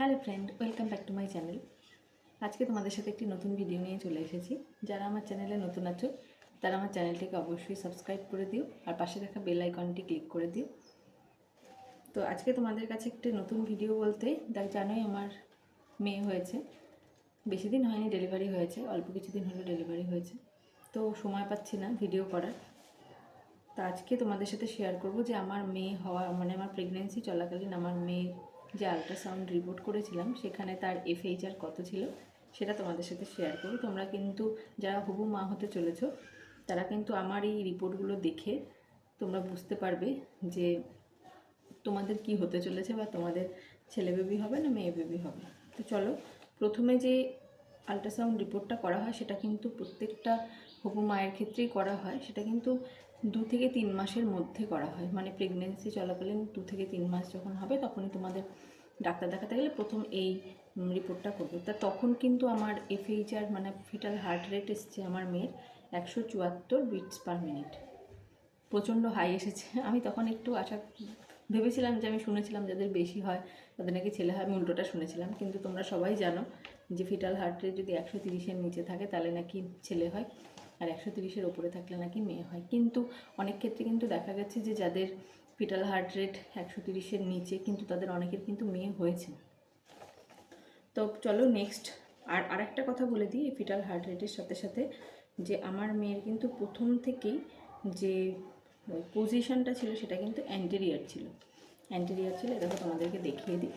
Hello friend, welcome back to my channel. আজকে তোমাদের সাথে একটি নতুন ভিডিও নিয়ে চলে এসেছি। যারা আমার চ্যানেলে নতুন আছো, তারা আমার চ্যানেলটিকে অবশ্যই সাবস্ক্রাইব করে দিও আর পাশে থাকা বেল আইকনটি ক্লিক করে দিও। তো আজকে তোমাদের কাছে একটি নতুন ভিডিও বলতে, দেখ জানোই আমার মেয়ে হয়েছে। বেশি দিন হয়নি ডেলিভারি হয়েছে, অল্প কিছুদিন হলো ডেলিভারি হয়েছে। তো সময় পাচ্ছি না ভিডিও করার। তা আজকে তোমাদের সাথে শেয়ার করব যে আমার মেয়ে হওয়া মানে আমার প্রেগনেন্সি চলাকালীন আমার মেয়ের যে আল্ট্রাসাউন্ড রিপোর্ট করেছিলাম, সেখানে তার এফএইচআর কত ছিল, সেটা তোমাদের সাথে শেয়ার করব। তোমরা কিন্তু যারা হুবু মা হতে চলেছো, তারা কিন্তু আমার এই রিপোর্টগুলো দেখে তোমরা বুঝতে পারবে যে তোমাদের কি হতে চলেছে বা তোমাদের ছেলে বেবি হবে না মেয়ে বেবি হবে। তো চলো, প্রথমে যে আল্ট্রাসাউন্ড রিপোর্টটা করা হয়, সেটা কিন্তু প্রত্যেকটা হবু মায়ের ক্ষেত্রেই করা হয়। সেটা কিন্তু দু থেকে তিন মাসের মধ্যে করা হয়। মানে প্রেগনেন্সি চলাকালীন দু থেকে তিন মাস যখন হবে, তখনই তোমাদের ডাক্তার দেখাতে গেলে প্রথম এই রিপোর্টটা করবে। তা তখন কিন্তু আমার এফএইচআর মানে ফিটাল হার্ট রেট এসছে আমার মেয়ের একশো চুয়াত্তর বিটস পার মিনিট প্রচণ্ড হাই এসেছে। আমি তখন একটু আশা, ভেবেছিলাম যে আমি শুনেছিলাম যাদের বেশি হয়, তাদের নাকি ছেলে হয়, আমি উল্টোটা শুনেছিলাম। কিন্তু তোমরা সবাই জানো যে ফিটাল হার্ট রেট যদি একশো তিরিশের নিচে থাকে, তাহলে নাকি ছেলে হয়। আর একশো তিরিশের ওপরে থাকলে নাকি মেয়ে হয়। কিন্তু অনেক ক্ষেত্রে কিন্তু দেখা গেছে যে যাদের ফিটাল হার্ট রেট একশো তিরিশের নিচে কিন্তু তাদের অনেকের কিন্তু মেয়ে হয়েছে। তো চলো নেক্সট আর আরেকটা কথা বলে দিই ফিটাল হার্ট রেটের সাথে সাথে যে আমার মেয়ের কিন্তু প্রথম থেকেই যে পজিশনটা ছিল সেটা কিন্তু অ্যান্টেরিয়ার ছিল। অ্যান্টেরিয়ার ছিল, দেখো তোমাদেরকে দেখিয়ে দিই।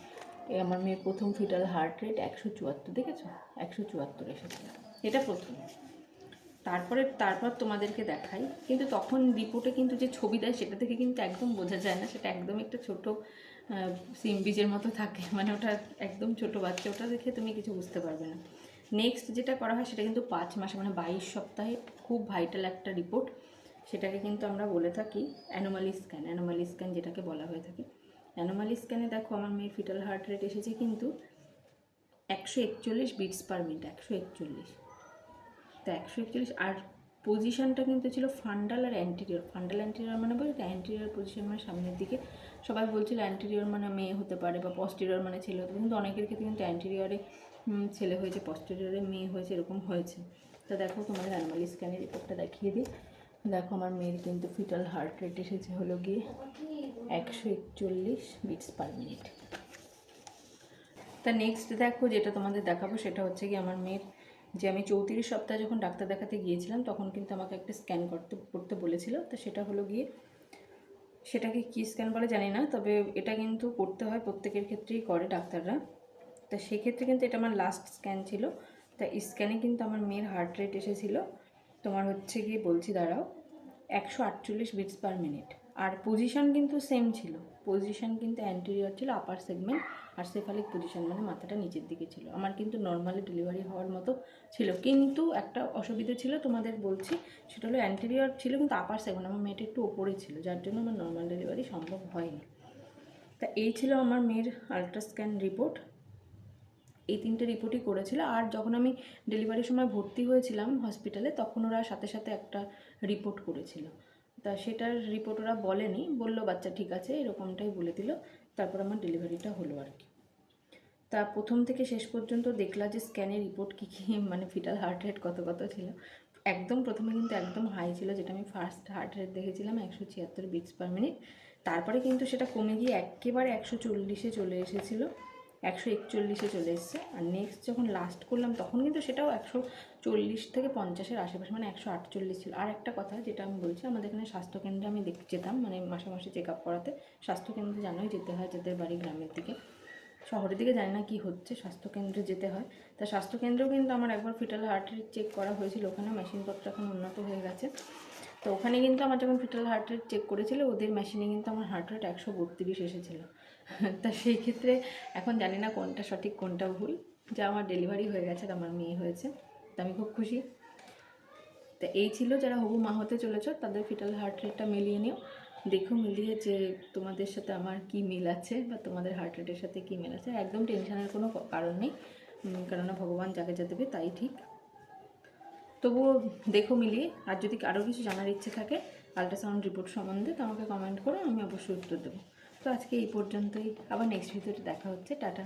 এই আমার মেয়ের প্রথম ফিটাল হার্ট রেট একশো চুয়াত্তর, দেখেছ? একশো চুয়াত্তর এসেছে। এটা প্রথম। তারপরে, তারপর তোমাদেরকে দেখাই। কিন্তু তখন রিপোর্টে কিন্তু যে ছবি দেয়, সেটা থেকে কিন্তু একদম বোঝা যায় না। সেটা একদম একটা ছোট সিম বীজের মতো থাকে। মানে ওটা একদম ছোট বাচ্চা। ওটা দেখে তুমি কিছু বুঝতে পারবে না। নেক্সট যেটা করা হয়, সেটা কিন্তু পাঁচ মাসে মানে বাইশ সপ্তাহে খুব ভাইটাল একটা রিপোর্ট সেটাকে কিন্তু আমরা বলে থাকি অ্যানোমালি স্ক্যান অ্যানোমালি স্ক্যান যেটাকে বলা হয়ে থাকে। অ্যানোমালি স্ক্যানে দেখো, আমার মেয়ের ফিটাল হার্ট রেট এসেছে কিন্তু একশো একচল্লিশ বিটস পার মিনিট একশো একচল্লিশ। তো একশো একচল্লিশ আর পজিশনটা কিন্তু ছিল ফান্ডাল আর অ্যান্টিরিয়র ফান্ডাল অ্যান্টিরিয়র মানে বলতে অ্যান্টিরিয়র পজিশন মানে সামনের দিকে। সবাই বলছিল অ্যান্টিরিয়র মানে মেয়ে হতে পারে বা পস্টেরিয়র মানে ছেলে হতে পারে। কিন্তু অনেকের ক্ষেত্রে কিন্তু অ্যান্টিরিয়রে ছেলে হয়েছে পস্টেরিয়রে মেয়ে হয়েছে, এরকম হয়েছে। তা দেখো, তোমাদের অ্যানিমালি স্ক্যানের রিপোর্টটা দেখিয়ে দিই। দেখো, আমার মেয়ের কিন্তু ফিটাল হার্ট রেট এসেছে হলো গিয়ে একশো একচল্লিশ বিটস পার মিনিট তা নেক্সট দেখো, যেটা তোমাদের দেখাবো, সেটা হচ্ছে কি আমার মেয়ের যে আমি চৌত্রিশ সপ্তাহে যখন ডাক্তার দেখাতে গিয়েছিলাম, তখন কিন্তু আমাকে একটা স্ক্যান করতে করতে বলেছিল। তো সেটা হলো গিয়ে সেটাকে কী স্ক্যান বলে জানি না, তবে এটা কিন্তু করতে হয়, প্রত্যেকের ক্ষেত্রেই করে ডাক্তাররা। তা সেক্ষেত্রে কিন্তু এটা আমার লাস্ট স্ক্যান ছিল। তা স্ক্যানে কিন্তু আমার মেয়ের হার্ট রেট এসেছিল। তোমার হচ্ছে গিয়ে বলছি দাঁড়াও, একশো আটচল্লিশ বিটস পার মিনিট আর পজিশন কিন্তু সেম ছিল। পজিশন কিন্তু অ্যান্টেরিয়র ছিল আপার সেগমেন্ট আর সেফালিক পজিশন মানে মাথাটা নিচের দিকে ছিল। আমার কিন্তু নর্মালি ডেলিভারি হওয়ার মতো ছিল। কিন্তু একটা অসুবিধা ছিল তোমাদের বলছি, সেটা হলো অ্যান্টেরিয়র ছিল কিন্তু আপার সেগমেন্ট আমার মেয়েটা একটু ওপরে ছিল, যার জন্য আমার নর্মাল ডেলিভারি সম্ভব হয়নি। তা এই ছিল আমার মেয়ের আলট্রাস্ক্যান রিপোর্ট এই তিনটে রিপোর্টই করেছিল। আর যখন আমি ডেলিভারির সময় ভর্তি হয়েছিলাম হসপিটালে তখন ওরা সাথে সাথে একটা রিপোর্ট করেছিল। তা সেটার রিপোর্ট ওরা বলেনি। বলল, বাচ্চা ঠিক আছে। এরকমটাই বলে দিল। তারপর আমার ডেলিভারিটা হলো আর কি। তা প্রথম থেকে শেষ পর্যন্ত দেখলা যে স্ক্যানের রিপোর্ট কী কী মানে ফিটাল হার্ট রেট কত কত ছিল। একদম প্রথমে কিন্তু একদম হাই ছিল, যেটা আমি ফার্স্ট হার্ট রেট দেখেছিলাম, একশো ছিয়াত্তর বিটস পার মিনিট তারপরে কিন্তু সেটা কমে গিয়ে একেবারে একশো চল্লিশে চলে এসেছিল। একশো একচল্লিশে চলে এসছে। আর নেক্সট যখন লাস্ট করলাম, তখন কিন্তু সেটাও একশো চল্লিশ থেকে পঞ্চাশের আশেপাশে মানে একশো আটচল্লিশ ছিল। আর একটা কথা যেটা আমি বলছি, আমাদের এখানে স্বাস্থ্যকেন্দ্রে আমি দেখ যেতাম মানে মাসে মাসে চেক আপ করাতে। স্বাস্থ্যকেন্দ্রে জানোই যেতে হয় যাদের বাড়ি গ্রামের দিকে। শহরের দিকে জানি না কী হচ্ছে, স্বাস্থ্যকেন্দ্রে যেতে হয়। তা স্বাস্থ্যকেন্দ্রেও কিন্তু আমার একবার ফিটাল হার্ট রেট চেক করা হয়েছিল, ওখানে মেশিনপত্র এখন উন্নত হয়ে গেছে। তো ওখানে কিন্তু আমার যখন ফিটাল হার্ট রেট চেক করেছিল, ওদের মেশিনে কিন্তু আমার হার্ট রেট একশো বত্রিশ এসেছিল। তা সেই ক্ষেত্রে এখন জানি না কোনটা সঠিক, কোনটা ভুল। যা আমার ডেলিভারি হয়ে গেছে আমার মেয়ে হয়েছে। তা আমি খুব খুশি। তা এই ছিল যারা হবু মা হতে চলেছ, তাদের ফিটাল হার্ট রেটটা মিলিয়ে নিও। দেখো মিলিয়ে যে তোমাদের সাথে আমার কি মিল আছে বা তোমাদের হার্ট রেটের সাথে কি মিল আছে। একদম টেনশনের কোনো কারণ নেই। কেননা ভগবান যাকে যা দেবে তাই ঠিক। তবুও দেখো মিলিয়ে। আর যদি আরও কিছু জানার ইচ্ছে থাকে আলট্রাসাউন্ড রিপোর্ট সম্বন্ধে তো আমাকে কমেন্ট করো, আমি অবশ্যই উত্তর দেবো। তো আজকে এই পর্যন্তই। আবার নেক্সট ভিডিওতে দেখা হচ্ছে। টাটা।